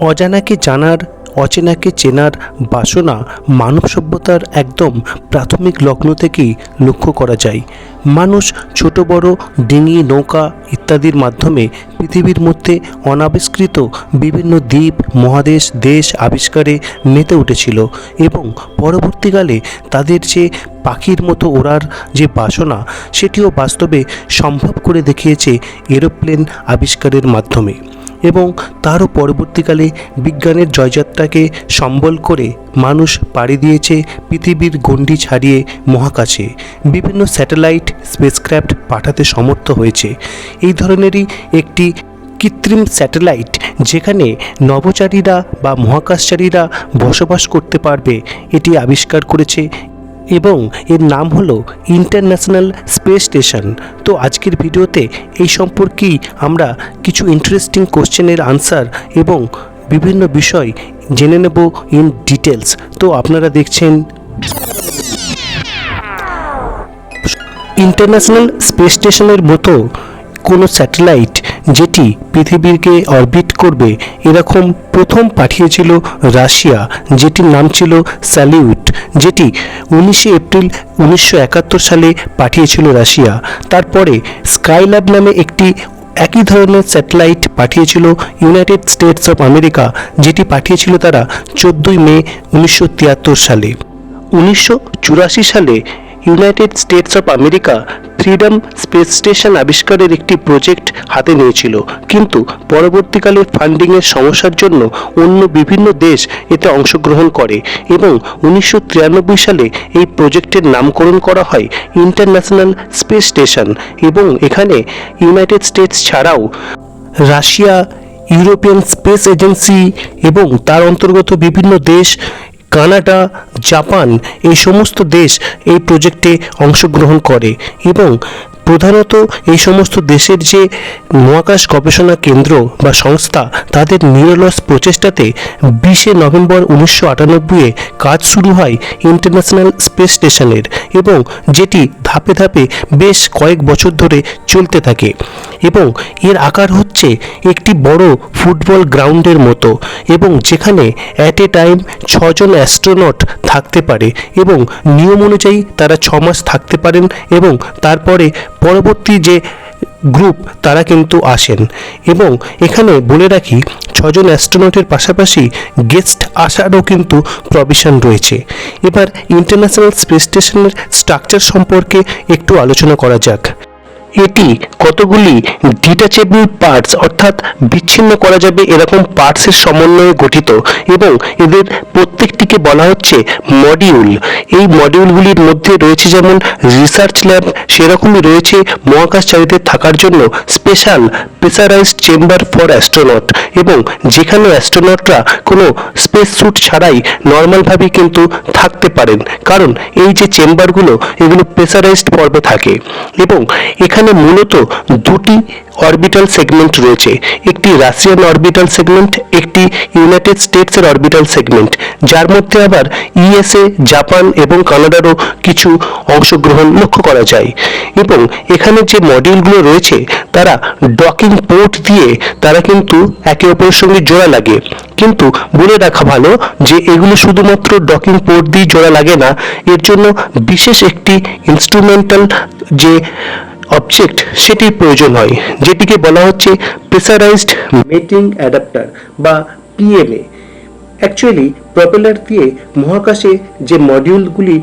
অজানাকে জানার, অচেনাকে চেনার বাসনা মানব সভ্যতার একদম প্রাথমিক লগ্ন থেকেই লক্ষ্য করা যায়। মানুষ ছোট, বড়, ডিঙি, নৌকা ইত্যাদির মাধ্যমে পৃথিবীর মধ্যে অনাবিষ্কৃত বিভিন্ন দ্বীপ, মহাদেশ, দেশ আবিষ্কারে মেতে উঠেছিল এবং পরবর্তীকালে তাদের যে পাখির মতো ওড়ার যে বাসনা, সেটিও বাস্তবে সম্ভব করে দেখিয়েছে এরোপ্লেন আবিষ্কারের মাধ্যমে। এবং তারও পরবর্তীকালে বিজ্ঞানের জয়যাত্রাকে সম্বল করে মানুষ পাড়ি দিয়েছে পৃথিবীর গণ্ডি ছাড়িয়ে মহাকাশে। বিভিন্ন স্যাটেলাইট স্পেসক্রাফট পাঠাতে সমর্থ হয়েছে। এই ধরনেরই একটি কৃত্রিম স্যাটেলাইট যেখানে নভোচারীরা বা মহাকাশচারীরা বসবাস করতে পারবে, এটি আবিষ্কার করেছে এবং এর নাম হলো ইন্টারন্যাশনাল স্পেস স্টেশন। তো আজকের ভিডিওতে এই সম্পর্কেই আমরা কিছু ইন্টারেস্টিং কোশ্চেনের আনসার এবং বিভিন্ন বিষয় জেনে নেব ইন ডিটেলস তো আপনারা দেখছেন ইন্টারন্যাশনাল স্পেস স্টেশনের মতো কোনো স্যাটেলাইট যেটি পৃথিবীকে অরবিট করবে, এরকম প্রথম পাঠিয়েছিল রাশিয়া, যেটির নাম ছিল স্যালিউট, যেটি উনিশে এপ্রিল উনিশশো একাত্তর সালে পাঠিয়েছিল রাশিয়া। তারপরে স্কাইল্যাব নামে একটি একই ধরনের স্যাটেলাইট পাঠিয়েছিল ইউনাইটেড স্টেটস অফ আমেরিকা, যেটি পাঠিয়েছিল তারা চোদ্দোই মে উনিশশো তিয়াত্তর সালে। উনিশশো চুরাশি সালে United States of America Freedom space station আবিষ্কারের একটি প্রজেক্ট হাতে নিয়েছিল। কিন্তু পরবর্তীকালে ফান্ডিংয়ের সমস্যার জন্য অন্য বিভিন্ন দেশ এতে অংশগ্রহণ করে এবং উনিশশো তিরানব্বই সালে এই প্রজেক্টের নামকরণ করা হয় ইন্টারন্যাশনাল স্পেস স্টেশন এবং এখানে ইউনাইটেড স্টেটস ছাড়াও রাশিয়া ইউরোপিয়ান স্পেস এজেন্সি এবং তার অন্তর্গত বিভিন্ন দেশ কানাডা জাপান এই সমস্ত দেশ এই প্রজেক্টে অংশগ্রহণ করে এবং প্রধানত এই সমস্ত দেশের যে মহাকাশ গবেষণা কেন্দ্র বা সংস্থা, তাদের নিরলস প্রচেষ্টাতে বিশে নভেম্বর উনিশশো আটানব্বইয়ে কাজ শুরু হয় ইন্টারন্যাশনাল স্পেস স্টেশনের এবং যেটি ধাপে ধাপে বেশ কয়েক বছর ধরে চলতে থাকে এবং এর আকার হচ্ছে একটি বড় ফুটবল গ্রাউন্ডের মতো এবং যেখানে অ্যাট এ টাইম ছজন অ্যাস্ট্রোনট থাকতে পারে এবং নিয়ম অনুযায়ী তারা ছ মাস থাকতে পারেন এবং তারপরে পরবর্তী যে গ্রুপ, তারা কিন্তু আসেন। এবং এখানে বলে রাখি, ছজন অ্যাস্ট্রোনটের পাশাপাশি গেস্ট আসারও কিন্তু প্রভিশন রয়েছে। এবার ইন্টারন্যাশনাল স্পেস স্টেশনের স্ট্রাকচার সম্পর্কে একটু আলোচনা করা যাক। এটি কতগুলি ডিটাচেবল পার্টস অর্থাৎ বিচ্ছিন্ন করা যাবে এরকম পার্টসের সমন্বয়ে গঠিত এবং এদের প্রত্যেকটিকে বলা হচ্ছে মডিউল এই মডিউলগুলির মধ্যে রয়েছে যেমন রিসার্চ ল্যাব সেরকমই রয়েছে মহাকাশচারীদের থাকার জন্য special pressurised chamber for astronaut এবং যেখানে অ্যাস্ট্রোনটরা কোনো স্পেস স্যুট ছাড়াই নর্মালভাবেই কিন্তু থাকতে পারেন। কারণ এই যে চেম্বারগুলো এগুলো প্রেসারাইজড পর্বে থাকে এবং এখানে মূলত দুটি অরবিটাল সেগমেন্ট রয়েছে। একটি রাশিয়ান অরবিটাল সেগমেন্ট একটি ইউনাইটেড স্টেটসের অরবিটাল সেগমেন্ট যার মধ্যে আবার ইএসএ জাপান এবং কানাডারও কিছু অংশগ্রহণ লক্ষ্য করা যায়। এবং এখানে যে মডিউলগুলো রয়েছে, তারা ডকিং পোর্ট দিয়ে তারা কিন্তু একে অপরের সঙ্গে জোড়া লাগে। কিন্তু বলে রাখা ভালো যে এগুলো শুধুমাত্র ডকিং পোর্ট দিয়ে জোড়া লাগে না, এর জন্য বিশেষ একটি ইনস্ট্রুমেন্টাল যে অবজেক্ট সেটির প্রয়োজন হয়, যেটিকে বলা হচ্ছে প্রেসারাইজড মেটিং অ্যাডাপ্টার বা পিএমএ অ্যাকচুয়ালি প্রপেলার দিয়ে মহাকাশে যে মডিউলগুলি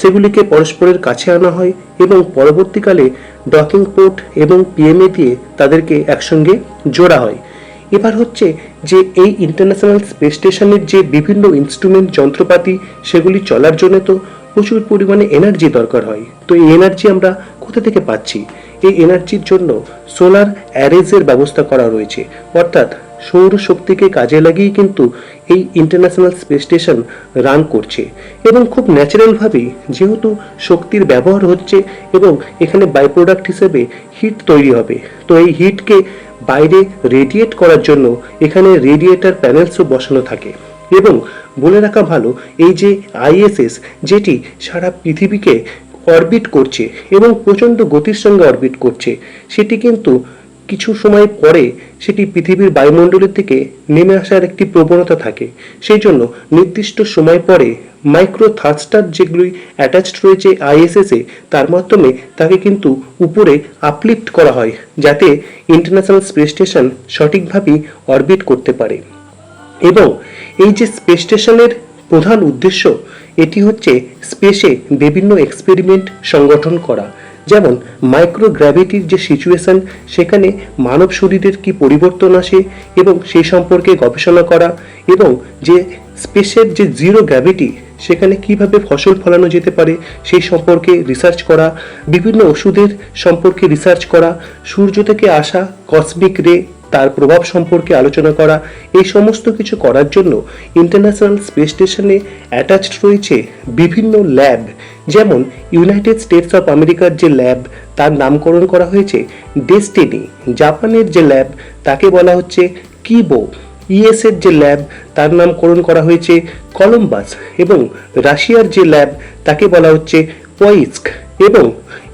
সেগুলিকে পরস্পরের কাছে আনা হয় এবং পরবর্তীকালে ডকিং পোর্ট এবং পিএমএ দিয়ে তাদেরকে একসঙ্গে জোড়া হয়। এবার হচ্ছে যে এই ইন্টারন্যাশনাল স্পেস স্টেশনের যে বিভিন্ন ইনস্ট্রুমেন্ট যন্ত্রপাতি, সেগুলি চলার জন্য তো প্রচুর পরিমাণে এনার্জি দরকার হয়। তো এই এনার্জি আমরা কোথা থেকে পাচ্ছি? এই এনার্জির জন্য সোলার অ্যারেজের ব্যবস্থা করা রয়েছে। অর্থাৎ সৌর শক্তিকে কাজে লাগিয়ে কিন্তু এই ইন্টারন্যাশনাল স্পেস স্টেশন রান করছে। এবং খুব ন্যাচারালভাবেই যেহেতু শক্তির ব্যবহার হচ্ছে এবং এখানে বাই প্রোডাক্ট হিসেবে হিট তৈরি হবে। তো এই হিটকে বাইরে রেডিয়েট করার জন্য এখানে রেডিয়েটার প্যানেলসও বসানো থাকে। এবং বলে রাখা ভালো এই যে আইএসএস, যেটি সারা পৃথিবীকে অরবিট করছে এবং প্রচণ্ড গতির সঙ্গে অরবিট করছে, সেটি কিন্তু কিছু সময় পরে সেটি পৃথিবীর বায়ুমণ্ডলের থেকে নেমে আসার একটি প্রবণতা থাকে। সেই জন্য নির্দিষ্ট সময় পরে মাইক্রো থার্স্টার যেগুলি অ্যাটাচড রয়েছে আইএসএসে তার মাধ্যমে তাকে কিন্তু উপরে আপলিফট করা হয়, যাতে ইন্টারন্যাশনাল স্পেস স্টেশন সঠিকভাবেই অরবিট করতে পারে। এবং এই যে স্পেস স্টেশনের প্রধান উদ্দেশ্য, এটি হচ্ছে স্পেসে বিভিন্ন এক্সপেরিমেন্ট সংগঠন করা। যেমন মাইক্রোগ্র্যাভিটির যে সিচুয়েশন সেখানে মানব শরীরের কি পরিবর্তন আসে এবং সেই সম্পর্কে গবেষণা করা এবং যে স্পেসের যে জিরো গ্র্যাভিটি সেখানে কীভাবে ফসল ফলানো যেতে পারে সেই সম্পর্কে রিসার্চ করা, বিভিন্ন ওষুধের সম্পর্কে রিসার্চ করা, সূর্য থেকে আসা কসমিক রে তার প্রভাব সম্পর্কে আলোচনা করা, এই সমস্ত কিছু করার জন্য ইন্টারন্যাশনাল স্পেস স্টেশনে অ্যাটাচড রয়েছে বিভিন্ন ল্যাব যেমন ইউনাইটেড স্টেটস অফ আমেরিকার যে ল্যাব তার নামকরণ করা হয়েছে ডেস্টিনি জাপানের যে ল্যাব তাকে বলা হচ্ছে কিবো ইএসের যে ল্যাব, তার নামকরণ করা হয়েছে কলম্বাস এবং রাশিয়ার যে ল্যাব, তাকে বলা হচ্ছে পয়েস্ক এবং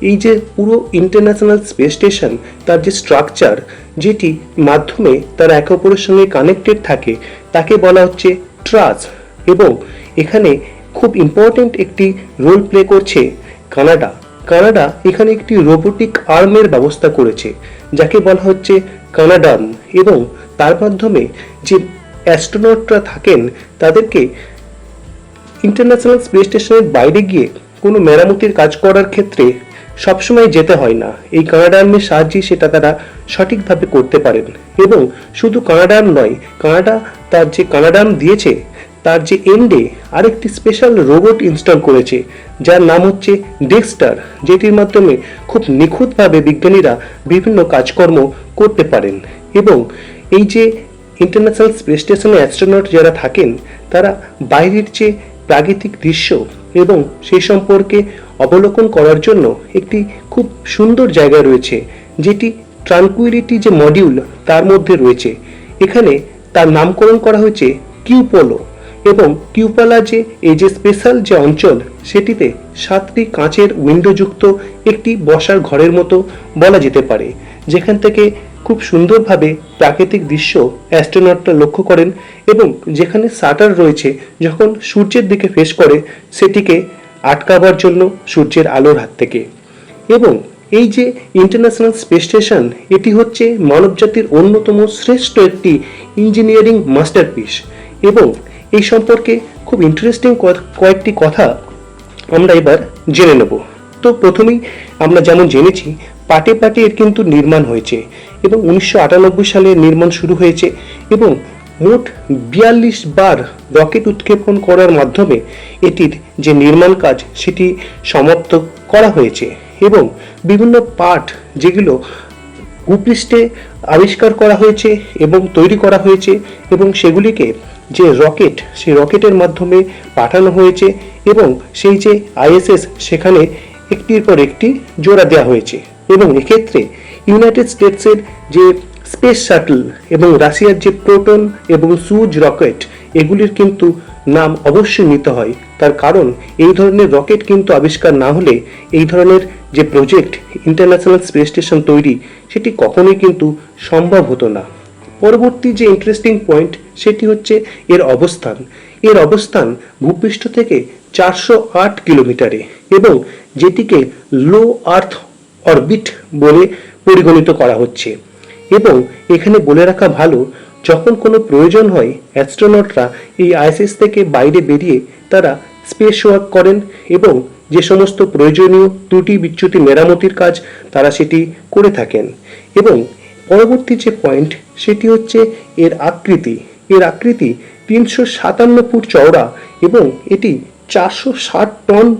এই যে পুরো ইন্টারন্যাশনাল স্পেস স্টেশন, তার যে স্ট্রাকচার, যেটি মাধ্যমে তারা একে অপরের সঙ্গে কানেক্টেড থাকে, তাকে বলা হচ্ছে ট্রাস এবং এখানে খুব ইম্পর্টেন্ট একটি রোল প্লে করছে কানাডা। কানাডা এখানে একটি রোবোটিক আর্মের ব্যবস্থা করেছে, যাকে বলা হচ্ছে কানাডাম এবং তার মাধ্যমে যে অ্যাস্ট্রোনটরা থাকেন, তাদেরকে ইন্টারন্যাশনাল স্পেস স্টেশনের বাইরে গিয়ে কোনো মেরামতির কাজ করার ক্ষেত্রে সবসময় যেতে হয় না। এই কানাডা সাহায্যে সেটা তারা সঠিকভাবে করতে পারেন। এবং শুধু কানাডা নয় কানাডা তার যে কানাডা দিয়েছে, তার যে এন্ডে আরেকটি স্পেশাল রোবট ইনস্টল করেছে, যার নাম হচ্ছে ডেক্সটার যেটির মাধ্যমে খুব নিখুঁতভাবে বিজ্ঞানীরা বিভিন্ন কাজকর্ম করতে পারেন। এবং এই যে ইন্টারন্যাশনাল স্পেস স্টেশনে অ্যাস্ট্রোনট যারা থাকেন, তারা বাইরের যে প্রাকৃতিক দৃশ্য এবং সেই সম্পর্কে অবলোকন করার জন্য একটি খুব সুন্দর জায়গা রয়েছে, যেটি ট্রানকুইলিটি যে মডিউল তার মধ্যে রয়েছে। এখানে তার নামকরণ করা হয়েছে কিউপোলো এবং কিউপালা যে, এই যে স্পেশাল যে অঞ্চল, সেটিতে সাতটি কাঁচের উইন্ডোযুক্ত একটি বসার ঘরের মতো বলা যেতে পারে, যেখান থেকে খুব সুন্দরভাবে প্রাকৃতিক দৃশ্য অ্যাস্ট্রোনটরা লক্ষ্য করেন এবং যেখানে শাটার রয়েছে, যখন সূর্যের দিকে ফেস করে, সেটিকে আটকাবার জন্য সূর্যের আলোর হাত থেকে। এবং এই যে ইন্টারন্যাশনাল স্পেস স্টেশন, এটি হচ্ছে মানবজাতির অন্যতম শ্রেষ্ঠ একটি ইঞ্জিনিয়ারিং মাস্টারপিস। এবং এই সম্পর্কে খুব ইন্টারেস্টিং কয়েকটি কথা আমরা এবার জেনে নেব। তো প্রথমেই আমরা যেমন জেনেছি, পাটে পাটে এর কিন্তু নির্মাণ হয়েছে এবং উনিশশো আটানব্বই সালে নির্মাণ শুরু হয়েছে এবং মোট বিয়াল্লিশ বার রকেট উৎক্ষেপণ করার মাধ্যমে এটির যে নির্মাণ কাজ, সেটি সমাপ্ত করা হয়েছে এবং বিভিন্ন পার্ট যেগুলো ভূপৃষ্ঠে আবিষ্কার করা হয়েছে এবং তৈরি করা হয়েছে এবং সেগুলিকে যে রকেট, সেই রকেটের মাধ্যমে পাঠানো হয়েছে এবং সেই যে আইএসএস, সেখানে একটির পর একটি জোড়া দেওয়া হয়েছে এবং এক্ষেত্রে ইউনাইটেড স্টেটসের যে স্পেস শাটল এবং রাশিয়ার যে প্রোটন এবং সুজ রকেট, এগুলির কিন্তু নাম অবশ্যই নিতে হয়। তার কারণ, এই ধরনের রকেট কিন্তু আবিষ্কার না হলে এই ধরনের যে প্রজেক্ট, ইন্টারন্যাশনাল স্পেস স্টেশন তৈরি, সেটি কখনোই কিন্তু সম্ভব হতো না। পরবর্তী যে ইন্টারেস্টিং পয়েন্ট, সেটি হচ্ছে এর অবস্থান। এর অবস্থান ভূপৃষ্ঠ থেকে চারশো আট কিলোমিটারে এবং যেটিকে লো আর্থ অরবিট বলে পরিগণিত করা হচ্ছে। এবং এখানে বলে রাখা ভালো, যখন কোনো প্রয়োজন হয় অ্যাস্ট্রোনটরা এই আইএসএস থেকে বাইরে বেরিয়ে তারা স্পেস ওয়ার্ক করেন এবং যে সমস্ত প্রয়োজনীয় ত্রুটি বিচ্যুতি মেরামতির কাজ তারা সেটি করে থাকেন। এবং পরবর্তী যে পয়েন্ট সেটি হচ্ছে এর আকৃতি। এর আকৃতি তিনশো সাতান্ন ফুট চওড়া এবং এটি চারশো ষাট টন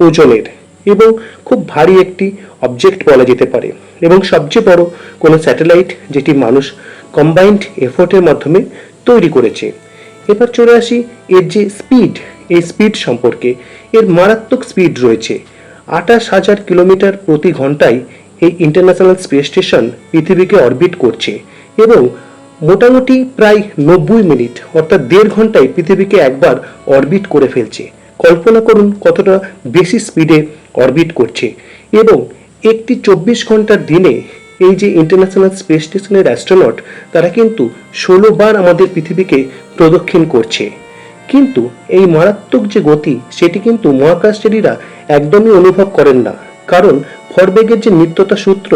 ওজনের। এবং খুব ভারী একটি অবজেক্ট বলা যেতে পারে। এবং সবচেয়ে বড় কোনো স্যাটেলাইট যেটি মানুষ কম্বাইন্ড এফোর্টের মাধ্যমে তৈরি করেছে। এবার চলে আসি এর যে স্পিড এই স্পিড সম্পর্কে। এর মারাত্মক স্পিড রয়েছে। আঠাশ হাজার কিলোমিটার প্রতি ঘন্টায় এই ইন্টারন্যাশনাল স্পেস স্টেশন পৃথিবীকে অরবিট করছে এবং মোটামুটি প্রায় নব্বই মিনিট অর্থাৎ দেড় ঘন্টায় পৃথিবীকে একবার অরবিট করে ফেলছে। কল্পনা করুন কতটা বেশি স্পিডে অরবিট করছে। এবং একটি চব্বিশ ঘণ্টার দিনে এই যে ইন্টারন্যাশনাল স্পেস স্টেশনের অ্যাস্ট্রোনট তারা কিন্তু ষোলো বার আমাদের পৃথিবীকে প্রদক্ষিণ করছে। কিন্তু এই মারাত্মক যে গতি, সেটি কিন্তু মহাকাশচারীরা একদমই অনুভব করেন না। কারণ ভরবেগের যে নিত্যতা সূত্র,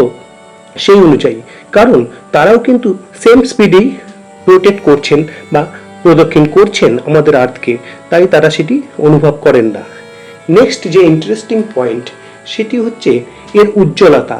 সেই অনুযায়ী। কারণ তারাও কিন্তু সেম স্পিডেই রোটেট করছেন বা প্রদক্ষিণ করছেন আমাদের আর্থকে, তাই তারা সেটি অনুভব করেন না। নেক্সট যে ইন্টারেস্টিং পয়েন্ট সেটি হচ্ছে এর উজ্জ্বলতা।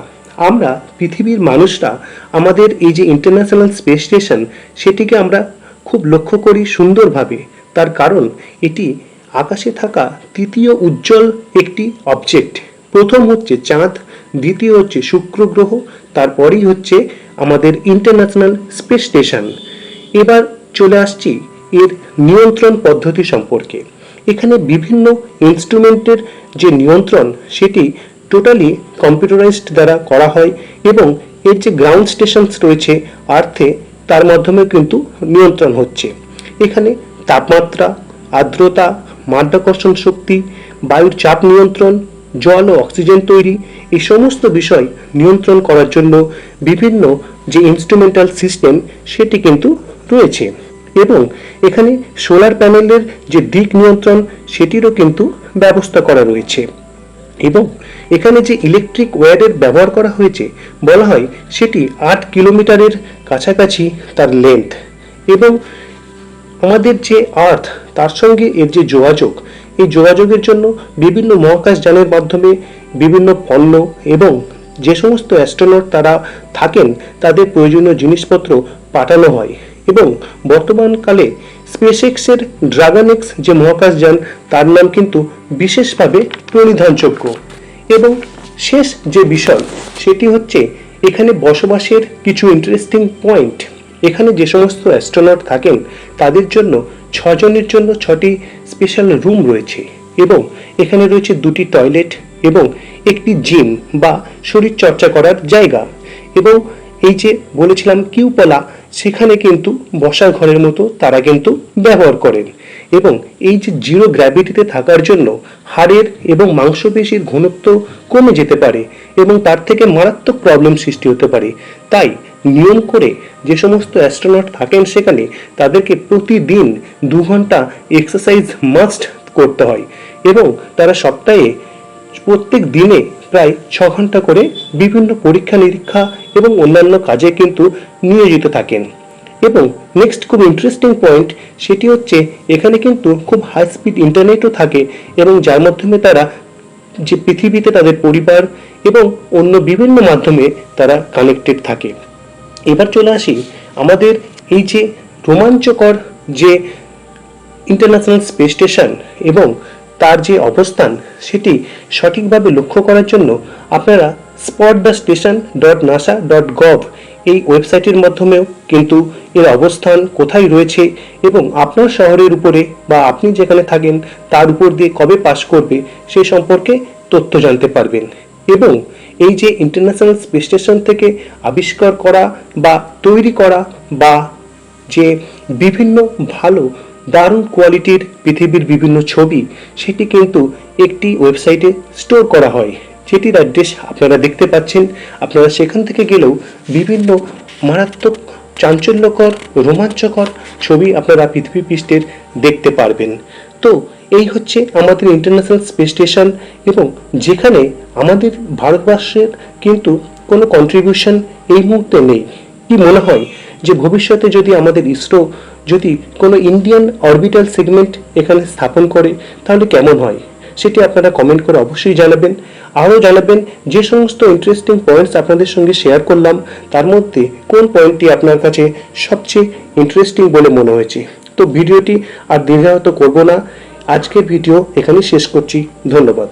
আমরা, পৃথিবীর মানুষরা, আমাদের এই যে ইন্টারন্যাশনাল স্পেস স্টেশন সেটিকে আমরা খুব লক্ষ্য করি সুন্দরভাবে। তার কারণ, এটি আকাশে থাকা তৃতীয় উজ্জ্বল একটি অবজেক্ট প্রথম হচ্ছে চাঁদ, দ্বিতীয় হচ্ছে শুক্র গ্রহ, তারপরেই হচ্ছে আমাদের ইন্টারন্যাশনাল স্পেস স্টেশন এবার চলে আসছি এর নিয়ন্ত্রণ পদ্ধতি সম্পর্কে। এখানে বিভিন্ন ইনস্ট্রুমেন্টের যে নিয়ন্ত্রণ, সেটি টোটালি কম্পিউটারাইজড দ্বারা করা হয় এবং এর যে গ্রাউন্ড স্টেশনস রয়েছে আর্থে, তার মাধ্যমে কিন্তু নিয়ন্ত্রণ হচ্ছে। এখানে তাপমাত্রা, আর্দ্রতা, মাধ্যাকর্ষণ শক্তি, বায়ুর চাপ নিয়ন্ত্রণ, জল ও অক্সিজেন তৈরি, এই সমস্ত বিষয় নিয়ন্ত্রণ করার জন্য বিভিন্ন যে ইনস্ট্রুমেন্টাল সিস্টেম, সেটি কিন্তু রয়েছে। এবং এখানে সোলার প্যানেলের যে দিক নিয়ন্ত্রণ, সেটিরও কিন্তু ব্যবস্থা করা রয়েছে। এবং এখানে যে ইলেকট্রিক ওয়্যারের ব্যবহার করা হয়েছে, বলা হয় সেটি আট কিলোমিটারের কাছাকাছি তার লেন্থ এবং আমাদের যে আর্থ তার সঙ্গে এর যে যোগাযোগ, এই যোগাযোগের জন্য বিভিন্ন মহাকাশ যানের মাধ্যমে বিভিন্ন পণ্য এবং যে সমস্ত অ্যাস্ট্রোনট তারা থাকেন, তাদের প্রয়োজনীয় জিনিসপত্র পাঠানো হয়। এবং বর্তমানকালে স্পেসএক্সের ড্রাগন এক্স যে মহাকাশ যান, তার নাম কিন্তু বিশেষভাবে প্রণিধানযোগ্য। এবং শেষ যে বিষয়, সেটি হচ্ছে এখানে বসবাসের কিছু ইন্টারেস্টিং পয়েন্ট এখানে যে সমস্ত অ্যাস্ট্রোনট থাকেন, তাদের জন্য ছজনের জন্য ছটি স্পেশাল রুম রয়েছে। এবং এখানে রয়েছে দুটি টয়লেট এবং একটি জিম বা শরীর চর্চা করার জায়গা। এবং এই যে বলেছিলাম কিউপলা সেখানে কিন্তু বসার ঘরের মতো তারা কিন্তু ব্যবহার করেন। এবং এই যে জিরো গ্র্যাভিটিতে থাকার জন্য হাড়ের এবং মাংসপেশির ঘনত্ব কমে যেতে পারে এবং তার থেকে মারাত্মক প্রবলেম সৃষ্টি হতে পারে। তাই নিয়ম করে যে সমস্ত অ্যাস্ট্রোনট থাকেন সেখানে তাদেরকে প্রতিদিন দু ঘণ্টা এক্সারসাইজ মাস্ট করতে হয় এবং তারা সপ্তাহে প্রত্যেক দিনে প্রায় ছ ঘণ্টা করে বিভিন্ন পরীক্ষা, নিরীক্ষা এবং অন্যান্য কাজে কিন্তু নিয়োজিত থাকেন। এবং নেক্সট খুব ইন্টারেস্টিং পয়েন্ট সেটি হচ্ছে এখানে কিন্তু খুব হাই স্পিড ইন্টারনেটও থাকে এবং যার মাধ্যমে তারা যে পৃথিবীতে তাদের পরিবার এবং অন্য বিভিন্ন মাধ্যমে তারা কানেক্টেড থাকে। এবার চলে আসি আমাদের এই যে রোমাঞ্চকর যে ইন্টারন্যাশনাল স্পেস স্টেশন এবং তার যে অবস্থান, সেটি সঠিকভাবে লক্ষ্য করার জন্য আপনারা spot the station dot NASA dot gov এই ওয়েবসাইটের মাধ্যমেও কিন্তু এর অবস্থান কোথায় রয়েছে এবং আপনার শহরের উপরে বা আপনি যেখানে থাকেন, তার উপর দিয়ে কবে পাস করবে, সে সম্পর্কে তথ্য জানতে পারবেন। এবং এই যে ইন্টারন্যাশনাল স্পেস স্টেশন থেকে আবিষ্কার করা বা তৈরি করা বা যে বিভিন্ন ভালো দারুণ কোয়ালিটির পৃথিবীর বিভিন্ন ছবি, সেটি কিন্তু একটি ওয়েবসাইটে স্টোর করা হয়। যেটির অ্যাড্রেস আপনারা দেখতে পাচ্ছেন। আপনারা সেখান থেকে গেলেও বিভিন্ন মারাত্মক চাঞ্চল্যকর, রোমাঞ্চকর ছবি আপনারা পৃথিবী পৃষ্ঠের দেখতে পারবেন। তো এই হচ্ছে আমাদের ইন্টারন্যাশনাল স্পেস স্টেশন এবং যেখানে আমাদের ভারতবর্ষের কিন্তু কোনো কন্ট্রিবিউশন এই মুহূর্তে নেই। কি মনে হয়? যে ভবিষ্যতে যদি আমাদের ইসরো যদি কোনো ইন্ডিয়ান অরবিটাল সেগমেন্ট এখানে স্থাপন করে, তাহলে কেমন হয়? সেটি আপনারা কমেন্ট করে অবশ্যই জানাবেন। আরও জানাবেন যে সমস্ত ইন্টারেস্টিং পয়েন্টস আপনাদের সঙ্গে শেয়ার করলাম, তার মধ্যে কোন পয়েন্টটি আপনার কাছে সবচেয়ে ইন্টারেস্টিং বলে মনে হয়েছে? তো ভিডিওটি আর দীর্ঘায়িত করব না। আজকের ভিডিও এখানেই শেষ করছি। ধন্যবাদ।